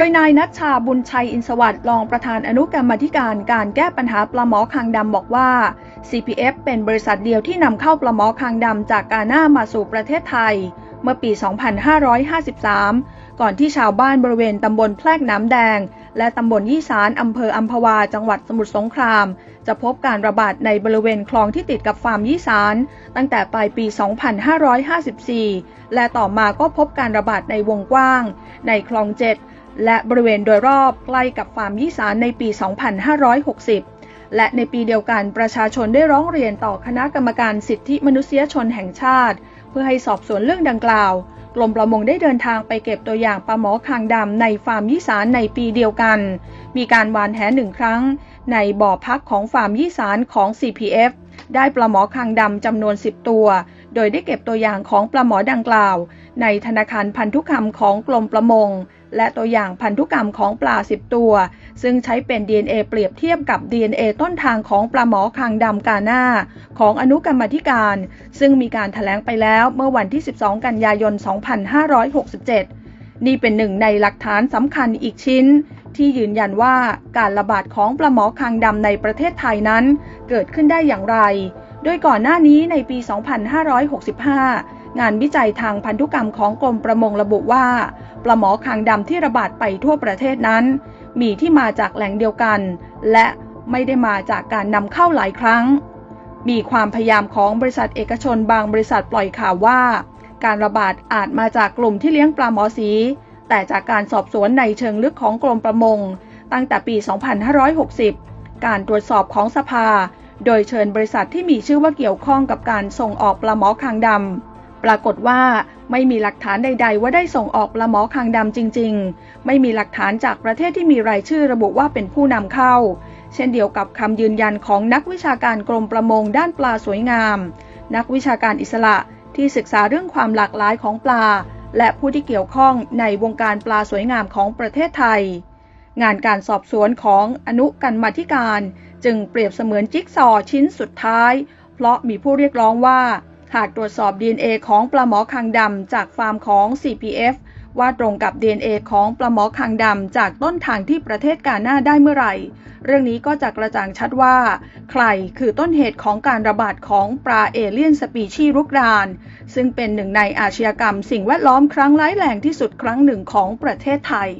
โดยนายนัชชาบุญชัยอินสวัสดิ์รองประธานอนุกรรมธิการการแก้ปัญหาปลาหมอคางดำบอกว่า CPF เป็นบริษัทเดียวที่นำเข้าปลาหมอคางดำจากกาหน้ามาสู่ประเทศไทย เมื่อปี 2553 ก่อนที่ชาวบ้านบริเวณตำบลแพรกน้ำแดง และตำบลยี่สานอำเภออัมพวา จังหวัดสมุทรสงคราม จะพบการระบาดในบริเวณคลองที่ติดกับฟาร์มยี่สานตั้งแต่ปลายปี 2554 และต่อมาก็พบการระบาดในวงกว้าง ในคลองเจ็ด และบริเวณโดยรอบใกล้กับฟาร์มยี่สานในปี 2560 และในปีเดียวกันประชาชนได้ร้องเรียนต่อคณะกรรมการสิทธิมนุษยชนแห่งชาติ เพื่อให้สอบสวนเรื่องดังกล่าว กรมประมงได้เดินทางไปเก็บตัวอย่างปลาหมอคางดำในฟาร์มยี่สานในปีเดียวกัน มีการวานแหหนึ่งครั้ง ในบ่อพักของฟาร์มยี่สานของ CPF ได้ปลาหมอคางดำจำนวน 10 ตัว โดยได้เก็บตัวอย่างของปลาหมอดังกล่าว ในธนาคารพันธุกรรมของกรมประมง และตัวอย่างพันธุกรรมของปลา 10 ตัว ซึ่งใช้เป็น DNA เปรียบเทียบกับ DNA ต้นทางของปลาหมอคางดำกาหน้า ของอนุกรรมธิการ ซึ่งมีการถแถลงไปแล้วเมื่อวันที่ 12 กันยายน 2567 นี่เป็นหนึ่งในหลักฐานสำคัญอีกชิ้น ที่ยืนยันว่าการระบาดของปลาหมอคางดำในประเทศไทยนั้น เกิดขึ้นได้อย่างไร โดยก่อนหน้านี้ในปี 2565 งานวิจัยทางพันธุกรรมของกรมประมงระบุว่า ปลาหมอคางดำที่ระบาดไปทั่วประเทศนั้น มีที่มาจากแหล่งเดียวกัน และไม่ได้มาจากการนำเข้าหลายครั้ง มีความพยายามของบริษัทเอกชนบางบริษัทปล่อยข่าวว่า การระบาดอาจมาจากกลุ่มที่เลี้ยงปลาหมอสี แต่จากการสอบสวนในเชิงลึกของกรมประมง ตั้งแต่ปี 2560 การตรวจสอบของสภา โดยเชิญบริษัทที่มีชื่อว่าเกี่ยวข้องกับการส่งออกปลาหมอคางดำ ปรากฏว่าไม่มีหลักฐานใด ๆ ว่าได้ส่งออกปลาหมอคางดำจริง ๆ ไม่มีหลักฐานจากประเทศที่มีรายชื่อระบุว่าเป็นผู้นำเข้า เช่นเดียวกับคำยืนยันของนักวิชาการกรมประมงด้านปลาสวยงาม นักวิชาการอิสระที่ศึกษาเรื่องความหลากหลายของปลา และผู้ที่เกี่ยวข้องในวงการปลาสวยงามของประเทศไทย งานการสอบสวนของอนุกันมาธิการ จึงเปรียบเสมือนจิ๊กซอชิ้นสุดท้าย เพราะมีผู้เรียกร้องว่า หากตรวจสอบ DNA ของปลาหมอคางดำจากฟาร์มของ CPF ว่าตรงกับ DNA ของปลาหมอคางดำจากต้นทางที่ประเทศกาหน้าได้เมื่อไหร่ เรื่องนี้ก็จะกระจ่างชัดว่า ใครคือต้นเหตุของการระบาดของปลาเอเลี่ยนสปีชีส์รุกราน ซึ่งเป็นหนึ่งในอาชญากรรมสิ่งแวดล้อมครั้งร้ายแรงที่สุดครั้งหนึ่งของประเทศไทย